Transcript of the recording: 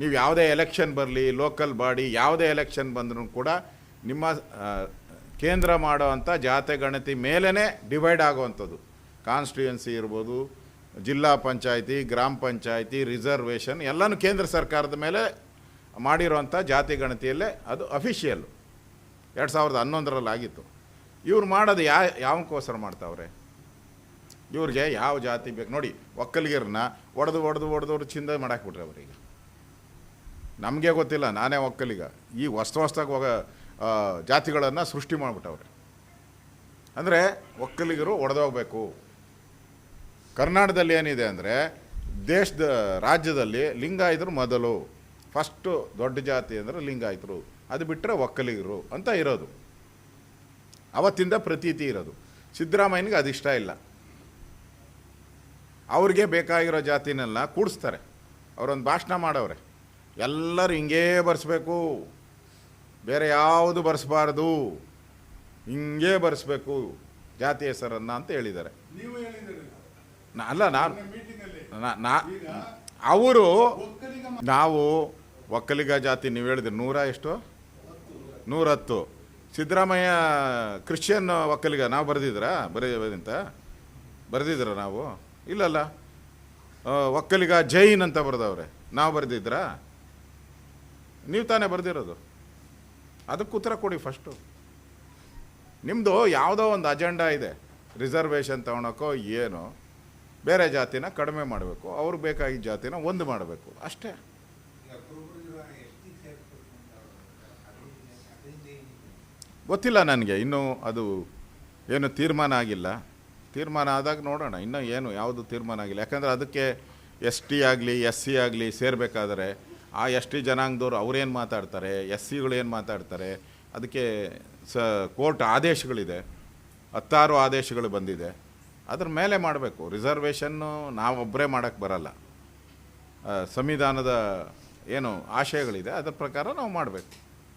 ನೀವು ಯಾವುದೇ ಎಲೆಕ್ಷನ್ ಬರಲಿ, ಲೋಕಲ್ ಬಾಡಿ ಯಾವುದೇ ಎಲೆಕ್ಷನ್ ಬಂದರೂ ಕೂಡ ನಿಮ್ಮ ಕೇಂದ್ರ ಮಾಡೋ ಅಂಥ ಜಾತಿ ಗಣತಿ ಮೇಲೇ ಡಿವೈಡ್ ಆಗುವಂಥದ್ದು. ಕಾನ್ಸ್ಟಿಟ್ಯೂಯನ್ಸಿ ಇರ್ಬೋದು, ಜಿಲ್ಲಾ ಪಂಚಾಯಿತಿ, ಗ್ರಾಮ ಪಂಚಾಯಿತಿ, ರಿಸರ್ವೇಷನ್ ಎಲ್ಲನೂ ಕೇಂದ್ರ ಸರ್ಕಾರದ ಮೇಲೆ ಮಾಡಿರೋಂಥ ಜಾತಿ ಗಣತಿಯಲ್ಲೇ ಅದು ಅಫಿಷಿಯಲ್ಲು ಎರಡು ಸಾವಿರದ ಹನ್ನೊಂದರಲ್ಲಿ ಆಗಿತ್ತು. ಇವ್ರು ಮಾಡೋದು ಯಾ, ಯಾವಕ್ಕೋಸ್ಕರ ಮಾಡ್ತಾವ್ರೆ? ಇವ್ರಿಗೆ ಯಾವ ಜಾತಿ ಬೇಕು? ನೋಡಿ, ಒಕ್ಕಲಿಗರನ್ನ ಒಡೆದು ಒಡೆದು ಒಡೆದು ಹೊಡೆದು ಚಿಂದ ಮಾಡಾಕ್ಬಿಟ್ರೆ ಅವರಿಗೆ ನಮಗೆ ಗೊತ್ತಿಲ್ಲ, ನಾನೇ ಒಕ್ಕಲಿಗ. ಈ ಹೊಸ್ತ ಹೊಸ್ದಾಗಿ ಹೋಗ ಜಾತಿಗಳನ್ನು ಸೃಷ್ಟಿ ಮಾಡಿಬಿಟ್ಟವ್ರೆ. ಅಂದರೆ ಒಕ್ಕಲಿಗರು ಒಡೆದೋಗ್ಬೇಕು ಕರ್ನಾಟಕದಲ್ಲಿ ಏನಿದೆ ಅಂದರೆ, ದೇಶದ, ರಾಜ್ಯದಲ್ಲಿ ಲಿಂಗಾಯಿತರು ಮೊದಲು. ಫಸ್ಟು ದೊಡ್ಡ ಜಾತಿ ಅಂದರೆ ಲಿಂಗಾಯಿತರು. ಅದು ಬಿಟ್ಟರೆ ಒಕ್ಕಲಿಗರು ಅಂತ ಇರೋದು. ಅವತ್ತಿಂದ ಪ್ರತೀತಿ ಇರೋದು. ಸಿದ್ದರಾಮಯ್ಯನಿಗೆ ಇಷ್ಟ ಇಲ್ಲ. ಅವ್ರಿಗೆ ಬೇಕಾಗಿರೋ ಜಾತಿನೆಲ್ಲ ಕೂಡಿಸ್ತಾರೆ. ಅವರೊಂದು ಭಾಷಣ ಮಾಡವ್ರೆ. ಎಲ್ಲರೂ ಹಿಂಗೇ ಬರೆಸ್ಬೇಕು. ಬೇರೆ ಯಾವುದು ಬರೆಸಬಾರ್ದು. ಹಿಂಗೇ ಬರೆಸ್ಬೇಕು ಜಾತಿ ಹೆಸರನ್ನು ಅಂತ ಹೇಳಿದ್ದಾರೆ. ಅಲ್ಲ ನಾನು ನಾ- ಅವರು ನಾವು ಒಕ್ಕಲಿಗ ಜಾತಿ ನೀವು ಹೇಳಿದ್ರಿ ನೂರ ಎಷ್ಟು? ನೂರತ್ತು. ಸಿದ್ದರಾಮಯ್ಯ ಕ್ರಿಶ್ಚಿಯನ್ ಒಕ್ಕಲಿಗ ನಾವು ಬರೆದಿದ್ರಾ? ಬರೀ ಅಂತ ಬರೆದಿದ್ರ ನಾವು? ಇಲ್ಲಲ್ಲ. ಒಕ್ಕಲಿಗ ಜೈನ್ ಅಂತ ಬರೆದವ್ರೆ. ನಾವು ಬರೆದಿದ್ರಾ? ನೀವು ತಾನೇ ಬರೆದಿರೋದು. ಅದಕ್ಕೆ ಉತ್ತರ ಕೊಡಿ ಫಸ್ಟು. ನಿಮ್ಮದು ಯಾವುದೋ ಒಂದು ಅಜೆಂಡಾ ಇದೆ. ರಿಸರ್ವೇಷನ್ ತೊಗೊಳಕ್ಕೋ ಏನೋ, ಬೇರೆ ಜಾತಿನ ಕಡಿಮೆ ಮಾಡಬೇಕು ಅವ್ರಿಗೆ ಬೇಕಾಗಿದ್ದ ಜಾತಿನ ಒಂದು ಮಾಡಬೇಕು, ಅಷ್ಟೇ. ಗೊತ್ತಿಲ್ಲ ನನಗೆ, ಇನ್ನೂ ಅದು ಏನು ತೀರ್ಮಾನ ಆಗಿಲ್ಲ. ತೀರ್ಮಾನ ಆದಾಗ ನೋಡೋಣ, ಇನ್ನೂ ಏನು, ಯಾವುದು ತೀರ್ಮಾನ ಆಗಿಲ್ಲ. ಯಾಕಂದರೆ ಅದಕ್ಕೆ ಎಸ್ ಟಿ ಆಗಲಿ, ಎಸ್ ಸಿ ಆಗಲಿ ಸೇರಬೇಕಾದ್ರೆ ಆ ಎಸ್ ಟಿ ಜನಾಂಗದವ್ರು ಅವ್ರೇನು ಮಾತಾಡ್ತಾರೆ, ಎಸ್ ಸಿಗಳು ಏನು ಮಾತಾಡ್ತಾರೆ, ಅದಕ್ಕೆ ಸ ಕೋರ್ಟ್ ಆದೇಶಗಳಿದೆ, ಹತ್ತಾರು ಆದೇಶಗಳು ಬಂದಿದೆ. ಅದ್ರ ಮೇಲೆ ಮಾಡಬೇಕು. ರಿಸರ್ವೇಷನ್ನು ನಾವೊಬ್ಬರೇ ಮಾಡೋಕ್ಕೆ ಬರಲ್ಲ. ಸಂವಿಧಾನದ ಏನು ಆಶಯಗಳಿದೆ, ಅದರ ಪ್ರಕಾರ ನಾವು ಮಾಡಬೇಕು.